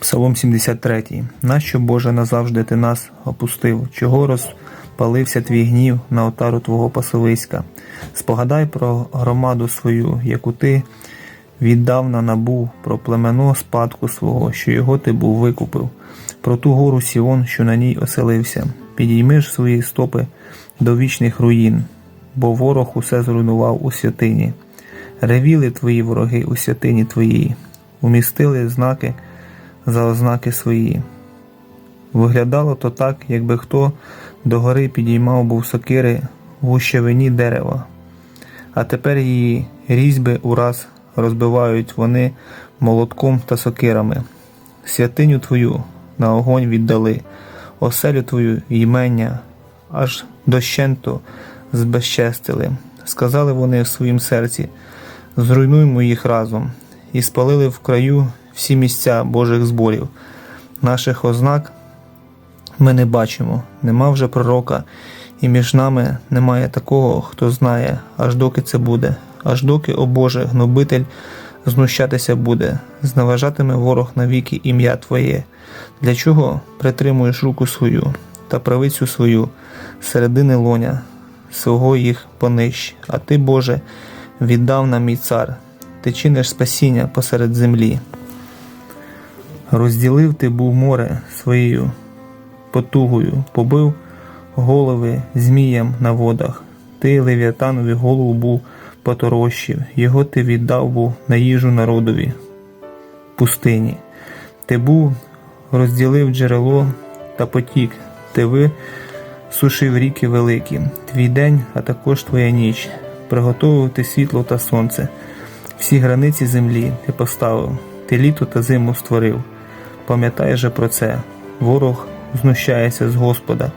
Псалом 73. Нащо, Боже, назавжди ти нас опустив? Чого розпалився твій гнів на отару твого пасовиська? Спогадай про громаду свою, яку ти віддавна набув, про племено спадку свого, що його ти був викупив, про ту гору Сіон, що на ній оселився. Підійми ж свої стопи до вічних руїн, бо ворог усе зруйнував у святині. Ревіли твої вороги у святині твоїй, умістили знаки за ознаки свої. Виглядало то так, якби хто до гори підіймав був сокири в гущавині дерева, а тепер її різьби ураз розбивають вони молотком та сокирами. Святиню твою на огонь віддали, оселю твою ймення аж дощенто збезчестили. Сказали вони в своїм серці: зруйнуймо їх разом, і спалили в краю всі місця Божих зборів. Наших ознак ми не бачимо, нема вже пророка, і між нами немає такого, хто знає, аж доки це буде, аж доки, о Боже, гнобитель знущатися буде, зневажатиме ворог навіки ім'я Твоє. Для чого притримуєш руку свою та правицю свою середини лоня, свого їх понищ, а ти, Боже, віддав нам мій цар, ти чиниш спасіння посеред землі. Розділив ти був море своєю потугою, побив голови зміям на водах. Ти левіатанові голову був поторощив, його ти віддав був на їжу народові пустині. Ти був розділив джерело та потік, ти висушив ріки великі, твій день, а також твоя ніч, приготовив ти світло та сонце. Всі границі землі ти поставив, ти літо та зиму створив. Пам'ятай же про це, ворог знущається з Господа,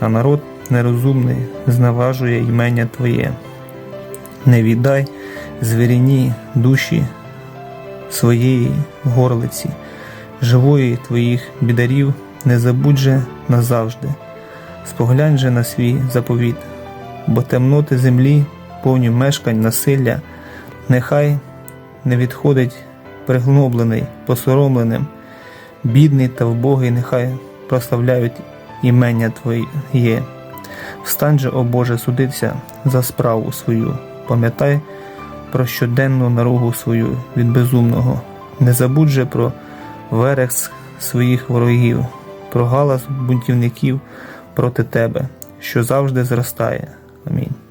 а народ нерозумний зневажує ймення Твоє. Не віддай звіріні душі своєї горлиці, живої твоїх бідарів не забудь же назавжди. Споглянь же на свій заповіт, бо темноти землі, повні мешкань насилля, нехай не відходить пригноблений, посоромленим, бідний та вбогий, нехай прославляють імення Твоє. Встань же, о Боже, судиться за справу свою, пам'ятай про щоденну наругу свою від безумного, не забудь же про верекс своїх ворогів, про галас бунтівників проти тебе, що завжди зростає. Амінь.